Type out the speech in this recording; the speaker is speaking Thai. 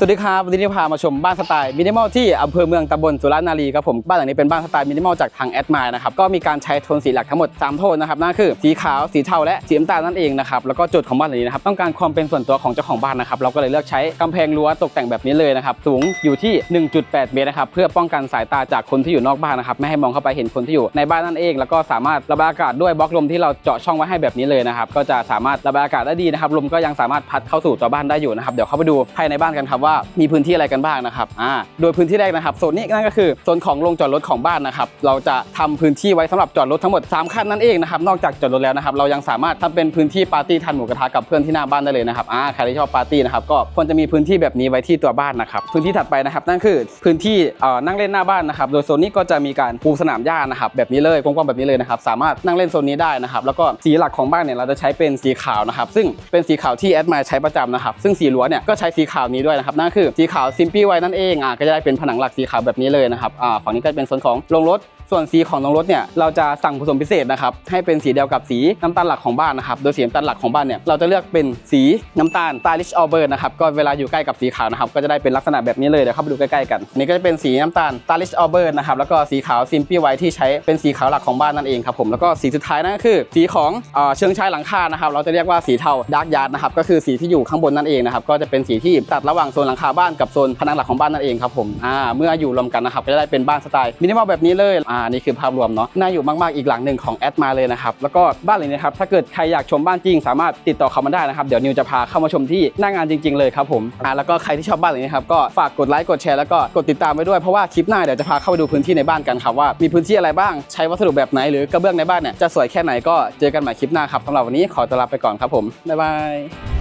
สวัสดีครับวันนี้พามาชมบ้านสไตล์มินิมอลที่อำเภอเมืองตำบลสุรานารีครับผมบ้านหลังนี้เป็นบ้านสไตล์มินิมอลจากทางแอดมายนะครับก็มีการใช้โทนสีหลักทั้งหมด 3 โทนนะครับนั่นคือสีขาวสีเทาและสีน้ำตาลนั่นเองนะครับแล้วก็จุดของบ้านหลังนี้นะครับต้องการความเป็นส่วนตัวของเจ้าของบ้านนะครับเราก็เลยเลือกใช้กำแพงรั้วตกแต่งแบบนี้เลยนะครับสูงอยู่ที่ 1.8 เมตรนะครับเพื่อป้องกันสายตาจากคนที่อยู่นอกบ้านนะครับไม่ให้มองเข้าไปเห็นคนที่อยู่ในบ้านนั่นเอง แล้วก็สามารถระบายอากาศด้วยบล็อกลมที่เราเจาะช่องไว้ให้แบบนี้เลยนะครับก็จะสามารถระบายอากาศได้ดีนะครับลมก็ยังสามารถพัดเข้าสู่ตัวบ้านได้อยู่นะครับเดี๋ยวเข้าไปดูภายในบ้านกันครับว่ามีพื้นที่อะไรกันบ้างนะครับอ่าโดยพื้นที่แรกนะครับโซนนี้นั่นก็คือโซนของโรงจอดรถของบ้านนะครับเราจะทำพื้นที่ไว้สำหรับจอดรถทั้งหมด 3 คันนั่นเองนะครับนอกจากจอดรถแล้วนะครับเรายังสามารถทำเป็นพื้นที่ปาร์ตี้ทานหมูกระทะกับเพื่อนที่หน้าบ้านได้เลยนะครับอ่าใครที่ชอบปาร์ตี้นะครับก็ควรจะมีพื้นที่แบบนี้ไว้ที่ตัวบ้านนะครับพื้นที่ถัดไปนะครับนั่นคือพื้นที่เอ่อนั่งเล่นหน้าบ้านนะครับโดยโซนนี้ก็จะมีการปูสนามหญ้านะครับแบบนี้เลยกว้างๆแบบนี้เลยนะครับสามารถนั่งเล่นโซนนี้ได้นะครับแล้วก็สีหลักของบ้านเนี่ยเราจะใช้เป็นสีขาวนะครับซึ่งเป็นสีขาวที่แอดมาใช้ประจำนะครับซึ่งสีรั้วเนี่ยก็ใช้สีขาวนี้ด้วยนะครับนั่นคือสีขาวซิมปี้ไว้นั่นเองอ่าก็จะได้เป็นผนังหลักสีขาวแบบนี้เลยนะครับอ่าฝั่งนี้ก็เป็นโซนของโรงรถ ส่วนสีของน้องรถเนี่ยเราจะสั่งผสมพิเศษนะครับให้เป็นสีเดียวกับสีน้ำตาลหลักของบ้านนะครับโดยสีน้ำตาลหลักของบ้านเนี่ยเราจะเลือกเป็นสีน้ำตาล stylish a u b e r นะครับก็เวลาอยู่ใกล้กับสีขาวนะครับก็จะได้เป็นลักษณะแบบนี้เลยเดี๋ยวเข้าไปดูใกล้ๆกันอันนี่ก็จะเป็นสีน้ำตาล stylish a u b e r นะครับแล้วก็สีขาว simply white ที่ใช้เป็นสีขาวหลักของบ้านนั่นเองครับผมแล้วก็สีสุดท้ายนั่นก็คือสีของเชิงชายหลังคานะครับเราจะเรียกว่าสีเทา dark yard นะครับก็คือสีที่อยู่ข้างบนนั่นเองนะครับก็จะเป็นสีที่ตัดระหว่างโซนหลังคาบ้านกับโซนผนังหลักของบ้านนั่นเองครับผมอ่าเมื่ออยู่รวมกันนะครับก็จะได้เป็นบ้านสไตล์มินิมอลแบบนี้เลยอ่านี่คือภาพรวมเนาะน่าอยู่มากๆอีกหลังหนึ่งของแอดมาเลยนะครับแล้วก็บ้านหลังนี้นะครับถ้าเกิดใครอยากชมบ้านจริง สามารถติดต่อเขามาได้นะครับเดี๋ยวนิวจะพาเข้ามาชมที่หน้างานจริง ๆเลยครับผมอ่าแล้วก็ใครที่ชอบบ้านหลังนี้ครับก็ฝากกดไลค์กดแชร์แล้วก็กดติดตามไว้ด้วยเพราะว่าคลิปหน้าเดี๋ยวจะพาเข้าไปดูพื้นที่ในบ้านกันครับว่ามีพื้นที่อะไรบ้างใช้วัสดุแบบไหนหรือกระเบื้องในบ้านเนี่ยจะสวยแค่ไหนก็เจอกันใหม่คลิปหน้าครับสำหรับวันนี้ขอตัวลาไปก่อนครับผมบ๊ายบาย